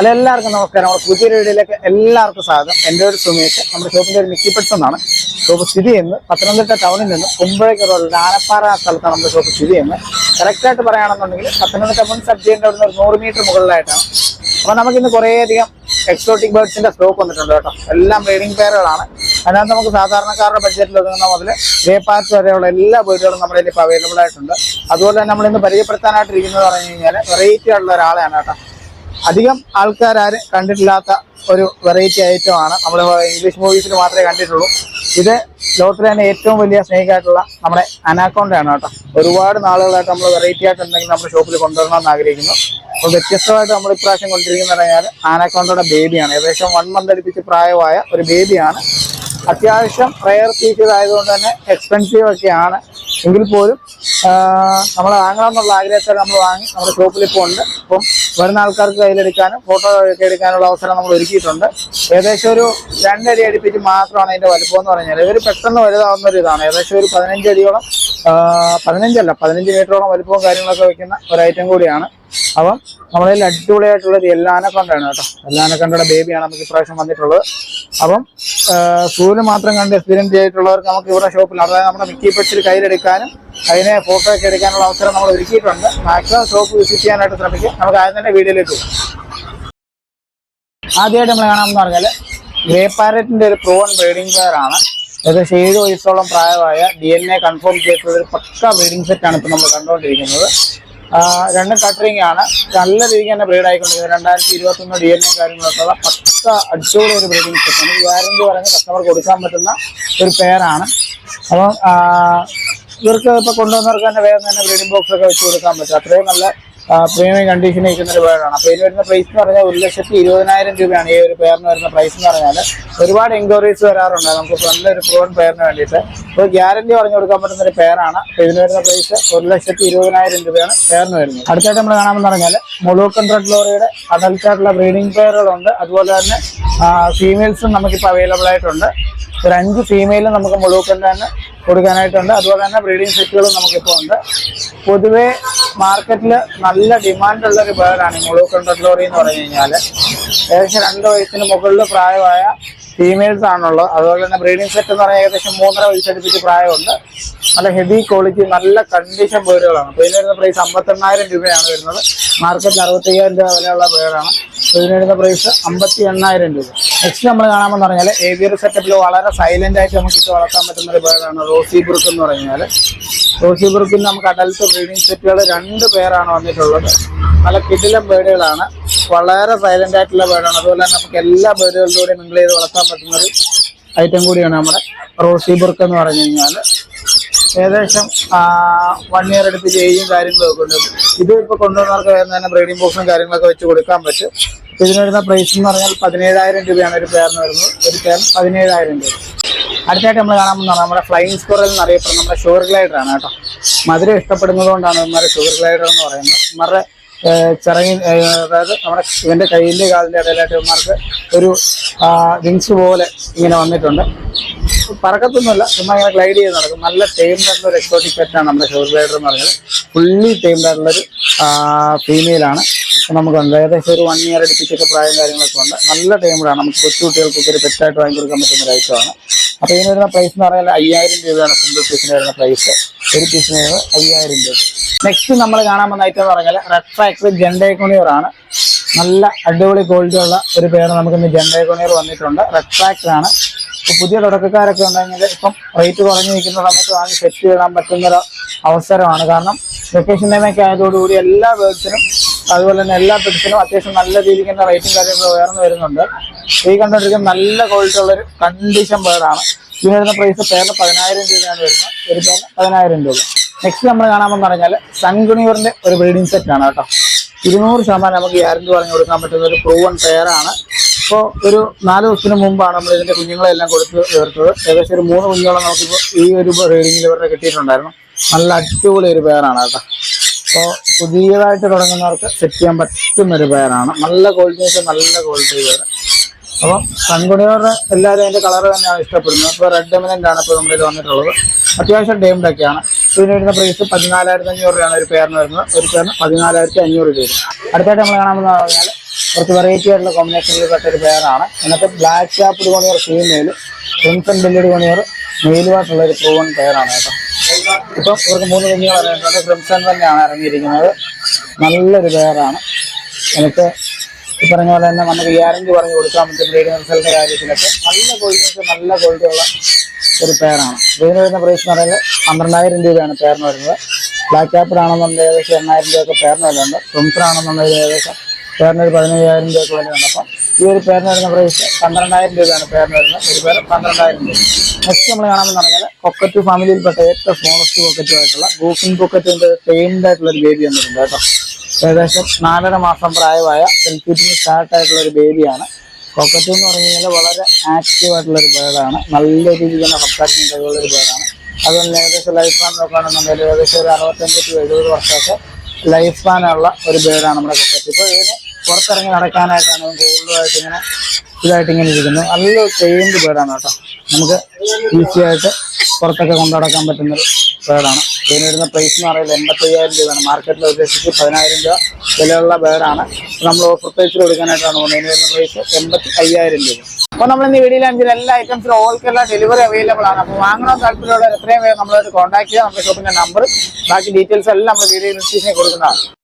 Hello എല്ലാവർക്കും നമസ്കാരം. നമ്മുടെ പുതിയ വീഡിയോയിലേക്ക് എല്ലാവർക്കും സ്വാഗതം. എന്റെ ഒരു സുമേഷ്. നമ്മുടെ ഷോപ്പിന്റെ ഒരു മിക്കി പെട്സ് എന്നാണ്. ഷോപ്പ് സ്ഥിതി ചെയ്യുന്നത് പത്തനംതിട്ട ടൗണിൽ നിന്ന് കുമ്പഴയ്ക്ക് റോഡിൽ ആനപ്പാറ സ്ഥലത്താണ് നമ്മുടെ ഷോപ്പ് സ്ഥിതി ചെയ്യുന്നത്. കറക്റ്റായിട്ട് പറയുകയാണെന്നുണ്ടെങ്കിൽ പത്തനംതിട്ട മുൻ സബ് ജിയുടെ ഒരു നൂറ് മീറ്റർ മുകളിലായിട്ടാണ്. അപ്പോൾ നമുക്ക് ഇന്ന് കുറേയധികം എക്സോട്ടിക് ബേർഡ്സിന്റെ സ്റ്റോക്ക് വന്നിട്ടുണ്ട് കേട്ടോ. എല്ലാം ബ്രീഡിംഗ് പെയറുകളാണ് അതിനകത്ത് നമുക്ക് സാധാരണക്കാരുടെ ബഡ്ജറ്റിൽ ഒതുങ്ങുന്ന മുതൽ ഡേ പാർട്ട് വരെയുള്ള എല്ലാ ബേർഡുകളും നമ്മുടെ ഇപ്പോൾ അവൈലബിൾ ആയിട്ടുണ്ട്. അതുപോലെ തന്നെ നമ്മളിന്ന് പരിചയപ്പെടുത്താനായിട്ടിരിക്കുന്നത് പറഞ്ഞു കഴിഞ്ഞാൽ വെറൈറ്റി ആയിട്ടുള്ള ഒരാളെയാണ് കേട്ടോ. അധികം ആൾക്കാരും കണ്ടിട്ടില്ലാത്ത ഒരു വെറൈറ്റി ഐറ്റം ആണ്. നമ്മൾ ഇംഗ്ലീഷ് മൂവീസിൽ മാത്രമേ കണ്ടിട്ടുള്ളൂ. ഇത് ലോകത്തിലെ തന്നെ ഏറ്റവും വലിയ സ്നേഹിക്കായിട്ടുള്ള നമ്മുടെ അനാക്കോണ്ടയാണ് കേട്ടോ. ഒരുപാട് നാളുകളായിട്ട് നമ്മൾ വെറൈറ്റി ആയിട്ട് എന്തെങ്കിലും നമ്മുടെ ഷോപ്പിൽ കൊണ്ടുവരണമെന്ന് ആഗ്രഹിക്കുന്നു അപ്പോൾ വ്യത്യസ്തമായിട്ട് നമ്മൾ ഇപ്രാവശ്യം കൊണ്ടിരിക്കുന്ന പറഞ്ഞാൽ ആനാക്കോണ്ടയുടെ ബേബിയാണ് ഏകദേശം വൺ മന്ത് അടുപ്പിച്ച് പ്രായമായ ഒരു ബേബിയാണ് അത്യാവശ്യം റയർ ഫീച്ചർ ആയതുകൊണ്ട് തന്നെ എക്സ്പെൻസീവ് ഒക്കെയാണ്. എങ്കിൽ പോലും നമ്മൾ വാങ്ങണമെന്നുള്ള ആഗ്രഹത്തിൽ നമ്മൾ വാങ്ങി നമ്മുടെ ഷോപ്പിൽ ഇപ്പോൾ ഉണ്ട്. അപ്പം വരുന്ന ആൾക്കാർക്ക് കയ്യിലെടുക്കാനും ഫോട്ടോ ഒക്കെ എടുക്കാനുള്ള അവസരം നമ്മൾ ഒരുക്കിയിട്ടുണ്ട്. ഏകദേശം ഒരു രണ്ടടി അടുപ്പിച്ച് മാത്രമാണ് അതിന്റെ വലുപ്പം എന്ന് പറഞ്ഞാൽ ഇവർ പെട്ടെന്ന് വലുതാവുന്ന ഒരു ഇതാണ്. ഏകദേശം ഒരു പതിനഞ്ച് അടിയോളം ആ, പതിനഞ്ചല്ല പതിനഞ്ച് മീറ്ററോളം വലുപ്പവും കാര്യങ്ങളൊക്കെ വെക്കുന്ന ഒരു ഐറ്റം കൂടിയാണ്. അപ്പം നമ്മളതിൽ അടിപൊളിയായിട്ടുള്ളത് എല്ലാനക്കൊണ്ടാണ് കേട്ടോ. എല്ലാനക്കൊണ്ടയുടെ ബേബിയാണ് നമുക്ക് ഇപ്രാവശ്യം വന്നിട്ടുള്ളത്. അപ്പം സൂര്യൻ മാത്രം കണ്ട് എക്സ്പീരിയൻസ് ചെയ്തിട്ടുള്ളവർക്ക് നമുക്ക് ഇവിടെ ഷോപ്പിൽ അതായത് നമ്മുടെ മിക്കി പെട്ടിൽ കയ്യിലെടുക്കാനും അതിനെ ഫോട്ടോ ഒക്കെ എടുക്കാനുള്ള അവസരം നമ്മൾ ഒരുക്കിയിട്ടുണ്ട്. മാക്സിമം ഷോപ്പ് വിസിറ്റ് ചെയ്യാനായിട്ട് ശ്രമിക്കും. നമുക്ക് ആദ്യം തന്നെ വീഡിയോയിലേക്ക് പോകും. ആദ്യമായിട്ട് നമ്മൾ കാണാമെന്ന് പറഞ്ഞാൽ ഗ്രേ പാരറ്റിന്റെ ഒരു പ്രോൺ ബ്രീഡിംഗ് പെയർ ആണ്. ഏകദേശം ഏഴ് വയസ്സോളം പ്രായമായ ഡി എൻ എ കൺഫേം ചെയ്തിട്ടുള്ള ഒരു പക്ക ബ്രീഡിംഗ് സെറ്റാണ് ഇപ്പോൾ നമ്മൾ കണ്ടുകൊണ്ടിരിക്കുന്നത്. രണ്ടും കട്ടറിങ് ആണ്. നല്ല രീതിക്ക് തന്നെ ബ്രീഡ് ആയിക്കൊണ്ടിരിക്കുന്നത് രണ്ടായിരത്തി ഇരുപത്തി ഒന്ന് ഡി എൻ എ കാര്യങ്ങളൊക്കെ ഉള്ള പക്ക ഒരു ബ്രീഡിംഗ് സെറ്റാണ് ഗ്യാരണ്ടി പറഞ്ഞ് കസ്റ്റമർ കൊടുക്കാൻ പറ്റുന്ന ഒരു പേരാണ് അപ്പം ഇവർക്ക് ഇപ്പൊ കൊണ്ടുവന്നവർക്ക് തന്നെ വേഗം തന്നെ ബ്രീഡിംഗ് ബോക്സൊക്കെ വെച്ച് കൊടുക്കാൻ പറ്റും. അത്രയും നല്ല പ്രീമിയം കണ്ടീഷനിൽ നിൽക്കുന്ന ഒരു പേരാണ് അപ്പൊ ഇതിന് വരുന്ന പ്രൈസ് എന്ന് പറഞ്ഞാൽ ഒരു ലക്ഷത്തി ഇരുപതിനായിരം രൂപയാണ് ഈ ഒരു പേരിന് വരുന്ന പ്രൈസ് എന്ന് പറഞ്ഞാൽ. ഒരുപാട് എൻക്വയറീസ് വരാറുണ്ട്. നമുക്ക് ഫ്രണ്ട് ഒരു പ്രോൺ പേരിന് വേണ്ടിയിട്ട്. അപ്പോൾ ഗ്യാരണ്ടി പറഞ്ഞു കൊടുക്കാൻ പറ്റുന്ന ഒരു പേരാണ് അപ്പൊ ഇതിന് വരുന്ന പ്രൈസ് ഒരു ലക്ഷത്തി ഇരുപതിനായിരം രൂപയാണ് പേരിന് വരുന്നത്. അടുത്തായിട്ട് നമ്മൾ കാണാമെന്ന് പറഞ്ഞാൽ മുളൂക്കൻ റെഡ് ലോറിയുടെ അഡൽട്ടായിട്ടുള്ള ബ്രീഡിംഗ് പെയറുകളുണ്ട് അതുപോലെ തന്നെ ഫീമെയിൽസും നമുക്കിപ്പോൾ അവൈലബിൾ ആയിട്ടുണ്ട്. ഒരു അഞ്ച് ഫീമെയിലും നമുക്ക് മുളൂക്കൻ തന്നെ കൊടുക്കാനായിട്ടുണ്ട്. അതുപോലെ തന്നെ ബ്രീഡിംഗ് സെറ്റുകളും നമുക്കിപ്പോൾ ഉണ്ട്. പൊതുവേ മാർക്കറ്റിൽ നല്ല ഡിമാൻഡുള്ള ഒരു ഈ മുഴുവൻ എന്ന് പറഞ്ഞു കഴിഞ്ഞാൽ ഏകദേശം രണ്ട് വയസ്സിന് മുകളിൽ പ്രായമായ ഫീമെയിൽസ് ആണുള്ളത്. അതുപോലെ തന്നെ ബ്രീഡിംഗ് സെറ്റ് എന്ന് പറഞ്ഞാൽ ഏകദേശം മൂന്നര വയസ്സടുപ്പിച്ച് പ്രായമുണ്ട്. നല്ല ഹെവി ക്വാളിറ്റി നല്ല കണ്ടീഷൻ ബേഡുകളാണ് അപ്പോൾ ഇതിന് വരുന്ന പ്രൈസ് അമ്പത്തെണ്ണായിരം രൂപയാണ് വരുന്നത്. മാർക്കറ്റിൽ അറുപത്തയ്യായിരം രൂപ വിലയുള്ള പേരാണ്. ഇതിന് വരുന്ന പ്രൈസ് അമ്പത്തി എണ്ണായിരം രൂപ. നെക്സ്റ്റ് നമ്മൾ കാണാമെന്ന് പറഞ്ഞാൽ ഏവിയർ സെറ്റപ്പിൽ വളരെ സൈലന്റ് ആയിട്ട് നമുക്ക് ഇട്ട് വളർത്താൻ പറ്റുന്ന ഒരു പേരാണ് റോസി ബ്രുക്ക് എന്ന് പറഞ്ഞാൽ റോസി ബ്രുക്കിൽ നമുക്ക് അഡൽട്ട് ബ്രീഡിംഗ് സെറ്റുകൾ രണ്ട് പേരാണ് വന്നിട്ടുള്ളത്. നല്ല കിടിലം ബേർഡുകളാണ് വളരെ സൈലന്റ് ആയിട്ടുള്ള ബേർഡാണ് അതുപോലെ തന്നെ നമുക്ക് എല്ലാ ബേഡുകളിലൂടെ മിങ്കിൾ ചെയ്ത് വളർത്താൻ പറ്റുന്ന ഒരു ഐറ്റം കൂടിയാണ് നമ്മുടെ റോസി ബുർക്ക് എന്ന് പറഞ്ഞു കഴിഞ്ഞാൽ ഏകദേശം വൺ ഇയർ എടുത്ത് ചെയ്യും കാര്യങ്ങളും ഒക്കെ ഉണ്ട്. ഇത് ഇപ്പോൾ കൊണ്ടുവന്നവർക്ക് തന്നെ ബ്രീഡിംഗ് ബോക്സും കാര്യങ്ങളൊക്കെ വെച്ച് കൊടുക്കാൻ പറ്റും. ഇതിന് വരുന്ന പ്രൈസ് എന്ന് പറഞ്ഞാൽ പതിനേഴായിരം രൂപയാണ് ഒരു പേരിന് വരുന്നത്. ഒരു പേർ പതിനേഴായിരം രൂപ. അടുത്തായിട്ട് നമ്മൾ കാണാൻ പറഞ്ഞാൽ നമ്മുടെ ഫ്ലൈയിങ് സ്കോറൽ എന്നറിയപ്പെടുന്ന നമ്മുടെ ഷുഗർ ഗ്ലൈഡർ ആണ് കേട്ടോ. മധുരം ഇഷ്ടപ്പെടുന്നത് കൊണ്ടാണ് ഇവന്മാരെ ഷുഗർ ഗ്ലൈഡർ എന്ന് പറയുന്നത്. ഇവന്മാരുടെ ചിറങ്ങി അതായത് നമ്മുടെ ഇവന്റെ കയ്യിന്റെ കാലിന്റെ ഇടയിലായിട്ട് ഇവന്മാർക്ക് ഒരു വിങ്സ് പോലെ ഇങ്ങനെ വന്നിട്ടുണ്ട്. പറക്കത്തൊന്നുമില്ല ചുമ്മാ ഇങ്ങനെ ഗ്ലൈഡ് ചെയ്ത് നടക്കും. നല്ല ടൈംഡ് ആയിട്ടുള്ള ഒരു എക്സോട്ടിക് പെറ്റാണ് നമ്മുടെ ഷോർ ഗ്ലൈഡർ എന്ന് പറഞ്ഞത് ഫുള്ളി ടൈംഡ് ആയിട്ടുള്ളൊരു ഫീമെയിലാണ് നമുക്ക് ഉണ്ട് ഏകദേശം ഒരു വൺ ഇയർ അടുപ്പിച്ചൊക്കെ പ്രായം കാര്യങ്ങളൊക്കെ ഉണ്ട്. നല്ല ടൈമിലാണ് നമുക്ക് കൊച്ചുകുട്ടികൾക്കൊക്കെ ഒരു പെറ്റായിട്ട് വാങ്ങി കൊടുക്കാൻ പറ്റുന്ന ഒരു ഐറ്റമാണ് അപ്പോൾ ഇതിന് വരുന്ന പ്രൈസ് എന്ന് പറഞ്ഞാൽ അയ്യായിരം രൂപയാണ് സിംഗിൾ പീസിന് വരുന്ന പ്രൈസ് ഒരു പീസിന് അയ്യായിരം രൂപ. നെക്സ്റ്റ് നമ്മൾ കാണാൻ വന്ന ഐറ്റം എന്ന് പറഞ്ഞാൽ റെഡ് ഫാക്ടറി ജെൻഡേക്കോണിയർ ആണ്. നല്ല അടിപൊളി ക്വാളിറ്റി ഉള്ള ഒരു പേര് നമുക്ക് ഇന്ന് ജെൻഡേക്കോണിയർ വന്നിട്ടുണ്ട്. റെഡ് ഫാക്ടറി ആണ്. പുതിയ തുടക്കക്കാരൊക്കെ ഉണ്ടെങ്കിൽ ഇപ്പം റേറ്റ് കുറഞ്ഞു നിൽക്കുന്ന സമയത്ത് വാങ്ങി സെറ്റ് ചെയ്യാൻ പറ്റുന്ന ഒരു അവസരമാണ്. കാരണം വെക്കേഷൻ ടൈമൊക്കെ ആയതോടുകൂടി എല്ലാ ബേർഡ്സിനും അതുപോലെ തന്നെ എല്ലാ പെറ്റ്സിനും അത്യാവശ്യം നല്ല രീതിക്ക് തന്നെ റേറ്റും കാര്യങ്ങളും ഉയർന്നു വരുന്നുണ്ട്. ഈ കണ്ടുകൊണ്ടിരിക്കുന്ന നല്ല ക്വാളിറ്റി ഉള്ള ഒരു കണ്ടീഷൻ ബേഡാണ് ഇതിന് വരുന്ന പ്രൈസ് പേരിന് പതിനായിരം രൂപയാണ് വരുന്നത്. ഒരു പേരിന് പതിനായിരം രൂപ. നെക്സ്റ്റ് നമ്മൾ കാണാമെന്ന് പറഞ്ഞാൽ സൺഗുണിയൂറിന്റെ ഒരു ബ്രീഡിംഗ് സെറ്റ് ആണ് കേട്ടോ. ഇരുന്നൂറ് ശതമാനം നമുക്ക് ഗ്യാരണ്ടി പറഞ്ഞു കൊടുക്കാൻ പറ്റുന്ന ഒരു പ്രൂവൺ പെയറാണ് ഇപ്പോൾ ഒരു നാല് ദിവസത്തിന് മുമ്പാണ് നമ്മൾ ഇതിന്റെ കുഞ്ഞുങ്ങളെല്ലാം കൊടുത്ത് ചേർത്തത് ഏകദേശം ഒരു മൂന്ന് കുഞ്ഞുങ്ങളെ നമുക്കിപ്പോൾ ഈ ഒരു റീഡിങ്ങിൽ ഇവരുടെ കിട്ടിയിട്ടുണ്ടായിരുന്നു. നല്ല അടിപൊളി ഒരു പെയറാണ് കേട്ടോ. അപ്പോൾ പുതിയതായിട്ട് തുടങ്ങുന്നവർക്ക് സെറ്റ് ചെയ്യാൻ പറ്റുന്ന ഒരു പെയറാണ് നല്ല ക്വാളിറ്റി നല്ല ക്വാളിറ്റി പെയർ അപ്പം കൺകുണിയോറിന് എല്ലാവരും അതിന്റെ കളർ തന്നെയാണ് ഇഷ്ടപ്പെടുന്നത്. അപ്പോൾ റെഡ് എമിനന്റ് ആണ് ഇപ്പോൾ നമ്മുടെ വന്നിട്ടുള്ളത്. അത്യാവശ്യം ഡേംഡ് ഒക്കെയാണ്. ഇതിന് വരുന്ന പ്രൈസ് പതിനാലായിരത്തി അഞ്ഞൂറ് രൂപയാണ് ഒരു പേരിന് വരുന്നത്. ഒരു പേരിന് പതിനാലായിരത്തി അഞ്ഞൂറ് രൂപ. അടുത്തായിട്ട് നമ്മൾ കാണാമെന്ന് പറഞ്ഞാൽ കുറച്ച് വെറൈറ്റി ആയിട്ടുള്ള കോമ്പിനേഷനിൽ പെട്ട ഒരു പേരാണ് എന്നിട്ട് black capped conure female crimson bellied conure മെയിലുമായിട്ടുള്ള ഒരു പ്രൂവൺ പേരാണ് കേട്ടോ. ഇപ്പം ഇവർക്ക് മൂന്ന് കുഞ്ഞുങ്ങൾ ഇറങ്ങിയിട്ടുണ്ട് ക്രിംസൺ തന്നെയാണ് ഇറങ്ങിയിരിക്കുന്നത്. നല്ലൊരു പേരാണ് എനിക്ക് ഈ പറഞ്ഞ പോലെ തന്നെ നമുക്ക് ഗ്യാരണ്ടി പറഞ്ഞു കൊടുക്കാൻ പറ്റും ബ്രീഡിംഗ് റിസൾട്ടിന്റെ കാര്യത്തിലൊക്കെ. നല്ല ക്വാളിറ്റി നല്ല ക്വാളിറ്റി ഉള്ള ഒരു പേരാണ് ഇതിന് വരുന്ന പ്രൈസ് എന്ന് പറയുന്നത് പന്ത്രണ്ടായിരം രൂപയാണ് പേരിന് വരുന്നത്. ബ്ലാക്ക് ആപ്പിൾ ആണെന്നുണ്ടെങ്കിൽ ഏകദേശം എണ്ണായിരം രൂപയൊക്കെ പേരിന് വരുന്നുണ്ട്. ക്രിംസൺ ആണെന്നുണ്ടെങ്കിൽ ഏകദേശം പേരിന് ഒരു പതിനയ്യായിരം രൂപയൊക്കെ വരുന്നുണ്ട് അപ്പം ഈ ഒരു പേരിന് വരുന്ന പ്രൈസ് പന്ത്രണ്ടായിരം രൂപയാണ് പേരിന് വരുന്നത്. ഒരു പേര് പന്ത്രണ്ടായിരം രൂപ. നെക്സ്റ്റ് നമ്മൾ കാണാമെന്ന് പറഞ്ഞാൽ കൊക്കറ്റ് ഫാമിലിയിൽപ്പെട്ട ഏറ്റവും സ്മോളസ്റ്റ് കൊക്കറ്റുമായിട്ടുള്ള ഗൂഫിൻ കൊക്കറ്റിന്റെ ടൈംഡ് ആയിട്ടുള്ള ഒരു ബേബി വന്നിട്ടുണ്ട് കേട്ടോ. ഏകദേശം നാലര മാസം പ്രായമായ സെൽഫീറ്റിന് സ്റ്റാർട്ടായിട്ടുള്ള ഒരു ബേബിയാണ് കോക്കറ്റ് എന്ന് പറഞ്ഞു കഴിഞ്ഞാൽ വളരെ ആക്റ്റീവ് ആയിട്ടുള്ള ഒരു ബേഡാണ് നല്ല രീതിയിൽ തന്നെ സംസാരിക്കാൻ കഴിവുള്ള ഒരു ബേഡാണ് അതുപോലെ ഏകദേശം ലൈഫ് സ്പാൻ നോക്കുകയാണെന്നുണ്ടെങ്കിൽ ഏകദേശം ഒരു അറുപത്തഞ്ച് ടു എഴുപത് വർഷമൊക്കെ ലൈഫ് സ്പാനുള്ള ഒരു ബേഡാണ് നമ്മുടെ കൊക്കറ്റ്. ഇപ്പോൾ ഇതിന് പുറത്തിറങ്ങി നടക്കാനായിട്ടാണ് കൂടുതലായിട്ട് ഇങ്ങനെ ഇതായിട്ട് ഇങ്ങനെ ഇരിക്കുന്നു. നല്ല ട്രെയിൻഡ് ബേഡാണ് കേട്ടോ. നമുക്ക് ഈസി ആയിട്ട് പുറത്തൊക്കെ കൊണ്ടുനടക്കാൻ പറ്റുന്ന ഒരു ബേർഡാണ് ഇതിന് വരുന്ന പ്രൈസ് എന്ന് പറയുന്നത് എൺപത്തയ്യായിരം രൂപയാണ്. മാർക്കറ്റിൽ ഉദ്ദേശിച്ച് പതിനായിരം രൂപ വിലയുള്ള ബേഡാണ് നമ്മൾ ഓഫർ പ്രൈസിൽ കൊടുക്കാനായിട്ടാണ് പോകുന്നത്. ഇതിന് വരുന്ന പ്രൈസ് എൺപത്തി അയ്യായിരം രൂപ. അപ്പോൾ നമ്മൾ ഇന്ന് വീഡിയോയിൽ അഞ്ചിൽ എല്ലാ ഐറ്റംസിലും ഓൾക്കെല്ലാം ഡെലിവറി അവൈലബിൾ ആണ്. അപ്പോൾ വാങ്ങണം താല്പര്യമുള്ള എത്രയും വേഗം നമ്മളായിട്ട് കോൺടാക്ട് ചെയ്യുക നമ്മുടെ ഷോപ്പിന്റെ നമ്പർ ബാക്കി ഡീറ്റെയിൽസ് എല്ലാം നമ്മൾ വീഡിയോ ഇൻസ്റ്റിറ്റ്യൂഷനിൽ കൊടുക്കുന്നതാണ്.